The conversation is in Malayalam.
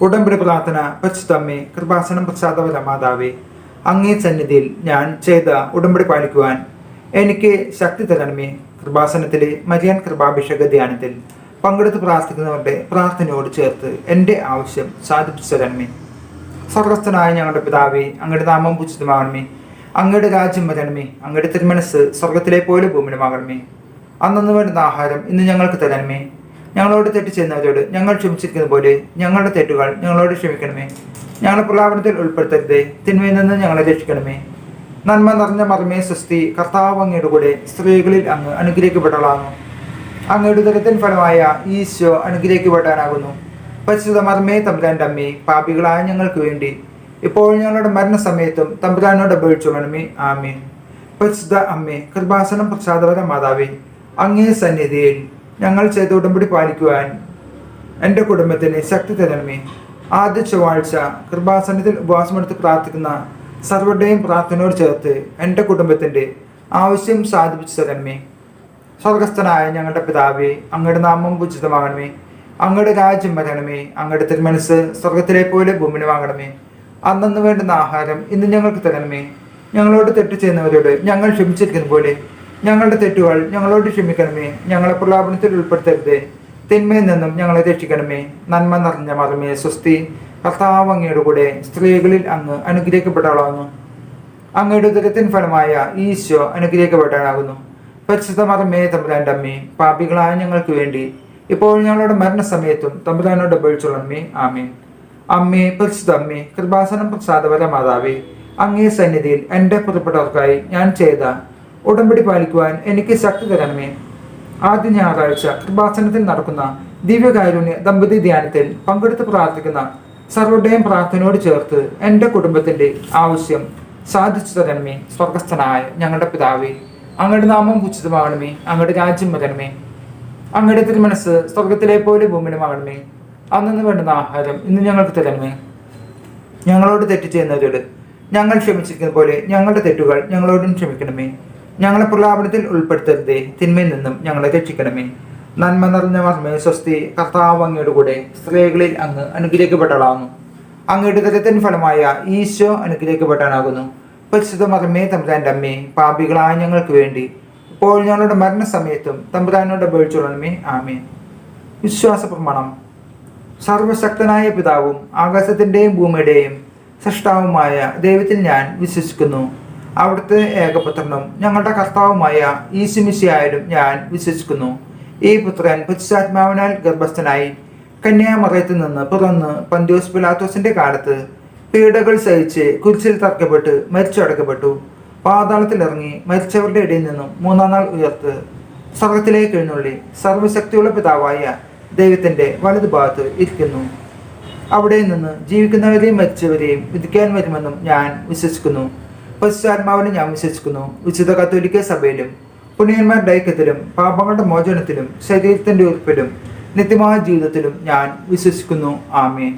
ഉടമ്പടി പ്രാർത്ഥന പരിശുദ്ധമ്മേ കൃപാസനം പ്രസാദവല മാതാവേ അങ്ങേ സന്നിധിയിൽ ഞാൻ ചെയ്ത ഉടമ്പടി പാലിക്കുവാൻ എനിക്ക് ശക്തി തരണമേ. കൃപാസനത്തിലെ മരിയാൻ കൃപാഭിഷേക ധ്യാനത്തിൽ പങ്കെടുത്ത് പ്രാർത്ഥിക്കുന്നവരുടെ പ്രാർത്ഥനയോട് ചേർത്ത് എന്റെ ആവശ്യം സാധിപ്പിച്ചു തരണമേ. സ്വർഗസ്ഥനായ ഞങ്ങളുടെ പിതാവേ അങ്ങയുടെ നാമം പൂജിതമാകണമേ. അങ്ങയുടെ രാജ്യം വരണമേ. അങ്ങയുടെ തിരുമനസ് സ്വർഗത്തിലെ പോലെ ഭൂമിയിലുമാകണമേ. അന്നു വേണ്ടുന്ന ആഹാരം ഇന്ന് ഞങ്ങൾക്ക് തരണമേ. ഞങ്ങളോട് തെറ്റ് ചെയ്യുന്നവരോട് ഞങ്ങൾ ക്ഷമിച്ചിരിക്കുന്ന പോലെ ഞങ്ങളുടെ തെറ്റുകൾ ഞങ്ങളോട് ക്ഷമിക്കണമേ. ഞങ്ങളെ പ്രലാപനത്തിൽ ഉൾപ്പെടുത്തരുതേ. തിന്മയിൽ നിന്ന് ഞങ്ങളെ രക്ഷിക്കണമേ. നന്മ നിറഞ്ഞ മർമ്മേ സ്വസ്തി കർത്താവ് അങ്ങയുടെ കൂടെ സ്ത്രീകളിൽ അങ്ങ് അനുഗ്രഹിക്കപ്പെട്ടവളാകുന്നു. അങ്ങയുടെ ദുരത്തിൻ ഫലമായ ഈശോ അനുഗ്രഹിക്കപ്പെടാനാകുന്നു. പരിശുദ്ധ മർമ്മേ തമ്പുരാന്റെ അമ്മേ പാപികളായ ഞങ്ങൾക്ക് വേണ്ടി ഇപ്പോൾ ഞങ്ങളുടെ മരണസമയത്തും തമ്പുരാനോട് അപേക്ഷിച്ചോളണമേ ആമേ പരിശുദ്ധ അമ്മേ കൃപാസനം പ്രസാദപര മാതാവേ അങ്ങേ സന്നിധിയിൽ ഞങ്ങൾ ചെയ്ത ഉടമ്പടി പാലിക്കുവാൻ എന്റെ കുടുംബത്തിന് ശക്തി തരണമേ. ആദ്യ ചൊവ്വാഴ്ച കൃപാസനത്തിൽ ഉപവാസമെടുത്ത് പ്രാർത്ഥിക്കുന്ന സർവരുടെയും പ്രാർത്ഥനയോട് ചേർത്ത് എന്റെ കുടുംബത്തിന്റെ ആവശ്യം സാധിപ്പിച്ചു തരണമേ. സ്വർഗസ്ഥനായ ഞങ്ങളുടെ പിതാവേ അങ്ങയുടെ നാമം ഉചിതമാകണമേ. അങ്ങയുടെ രാജ്യം വരണമേ. അങ്ങയുടെ തിരുമനസ് സ്വർഗത്തിലെ പോലെ ഭൂമിയിലുമാകണമേ അന്നു വേണ്ടുന്ന ആഹാരം ഇന്ന് ഞങ്ങൾക്ക് തരണമേ. ഞങ്ങളോട് തെറ്റ് ചെയ്യുന്നവരോട് ഞങ്ങൾ ക്ഷമിച്ചിരിക്കുന്ന പോലെ ഞങ്ങളുടെ തെറ്റുകൾ ഞങ്ങളോട് ക്ഷമിക്കണമേ. ഞങ്ങളെ പ്രലാപനത്തിൽ ഉൾപ്പെടുത്തരുത്. തിന്മയിൽ നിന്നും ഞങ്ങളെ രക്ഷിക്കണമേ. നന്മ നിറഞ്ഞ മറമേ സ്വസ്തി. കർത്താവ് അങ്ങയുടെ കൂടെ സ്ത്രീകളിൽ അങ്ങ് അനുഗ്രഹിക്കപ്പെട്ടവളാകുന്നു അങ്ങയുടെ ഉദരത്തിൻ ഫലമായ ഈശോ അനുഗ്രഹിക്കപ്പെടാനാകുന്നു. പരിശുദ്ധ മറമേ തമ്പുരാന്റെ അമ്മേ പാപികളായ ഞങ്ങൾക്ക് വേണ്ടി ഇപ്പോൾ ഞങ്ങളുടെ മരണസമയത്തും തമ്പുരാനോട് അപേക്ഷിച്ചോളമേ ആമേ അമ്മേ പരിശുദ്ധ അമ്മേ കൃപാസനം പ്രസാദപര മാതാവേ അങ്ങേ സന്നിധിയിൽ എന്റെ പുറപ്പെട്ടവർക്കായി ഞാൻ ചെയ്ത ഉടമ്പടി പാലിക്കുവാൻ എനിക്ക് ശക്തി തരണമേ. ആദ്യ ഞായറാഴ്ച കൃപാസനത്തിൽ നടക്കുന്ന ദിവ്യകാരുണ്യ ദമ്പതി ധ്യാനത്തിൽ പങ്കെടുത്ത് പ്രാർത്ഥിക്കുന്ന സർവരുടെയും പ്രാർത്ഥനയോട് ചേർത്ത് എന്റെ കുടുംബത്തിന്റെ ആവശ്യം സാധിച്ചു തരണമേ സ്വർഗസ്ഥനായ ഞങ്ങളുടെ പിതാവേ. അങ്ങയുടെ നാമം ഉചിതമാകണമേ അങ്ങയുടെ രാജ്യം വരണമേ. അങ്ങയുടെ തിരുമനസ് സ്വർഗത്തിലെ പോലെ ഭൂമിയിലുമാകണമേ. അന്നു വേണ്ടുന്ന ആഹാരം ഇന്ന് ഞങ്ങൾക്ക് തരണമേ. ഞങ്ങളോട് തെറ്റ് ചെയ്യുന്നവരോട് ഞങ്ങൾ ക്ഷമിച്ചിരിക്കുന്ന പോലെ ഞങ്ങളുടെ തെറ്റുകൾ ഞങ്ങളോടും ക്ഷമിക്കണമേ. ഞങ്ങളെ പ്രലാപനത്തിൽ ഉൾപ്പെടുത്തരുതേ. തിന്മയിൽ നിന്നും ഞങ്ങളെ രക്ഷിക്കണമേ. നന്മ നിറഞ്ഞ മർമ്മേ സ്വസ്തി കർത്താവ് അങ്ങയുടെ കൂടെ സ്ത്രീകളിൽ അങ്ങ് അനുഗ്രഹിക്കപ്പെട്ടളാകുന്നു അങ്ങയുടെ ദരത്തിൻ ഫലമായ ഈശോ അനുഗ്രഹിക്കപ്പെട്ടാനാകുന്നു. പരിശുദ്ധ മർമ്മേ തമ്പുരാന്റെ അമ്മേ പാപികളായ ഞങ്ങൾക്ക് വേണ്ടി ഇപ്പോൾ ഞങ്ങളുടെ മരണസമയത്തും തമ്പുരാനോട് അപേക്ഷിച്ചോളണമേ ആമേ വിശ്വാസ പ്രമാണം സർവശക്തനായ പിതാവും ആകാശത്തിന്റെയും ഭൂമിയുടെയും സൃഷ്ടാവുമായ ദൈവത്തിൽ ഞാൻ വിശ്വസിക്കുന്നു. അവിടുത്തെ ഏകപുത്രനും ഞങ്ങളുടെ കർത്താവുമായ ഈശുമിശിയായാലും ഞാൻ വിശ്വസിക്കുന്നു. ഈ പുത്രൻ പുരുഷാത്മാവിനാൽ ഗർഭസ്ഥനായി കന്യാമറയത്തിൽ നിന്ന് പിറന്ന് പന്ത്യോസ് പിലാത്തോസിന്റെ കാലത്ത് പീഡകൾ സഹിച്ച് കുരിശിൽ തറക്കപ്പെട്ട് മരിച്ചടക്കപ്പെട്ടു. പാതാളത്തിൽ ഇറങ്ങി മരിച്ചവരുടെ ഇടയിൽ നിന്നും മൂന്നാം നാൾ ഉയർത്ത് സ്വർഗത്തിലേക്ക് എഴുന്നള്ളി സർവശക്തിയുള്ള പിതാവായ ദൈവത്തിന്റെ വലതുഭാഗത്ത് ഇരിക്കുന്നു. അവിടെ നിന്ന് ജീവിക്കുന്നവരെയും മരിച്ചവരെയും വിധിക്കാൻ വരുമെന്നും ഞാൻ വിശ്വസിക്കുന്നു. പശ്ചാത്മാവിനെ ഞാൻ വിശ്വസിക്കുന്നു. വിശുദ്ധ കത്തോലിക്ക സഭയിലും പുണ്യന്മാരുടെ ഐക്യത്തിലും പാപങ്ങളുടെ മോചനത്തിലും ശരീരത്തിന്റെ ഉറപ്പിലും നിത്യമായ ജീവിതത്തിലും ഞാൻ വിശ്വസിക്കുന്നു. ആമേൻ.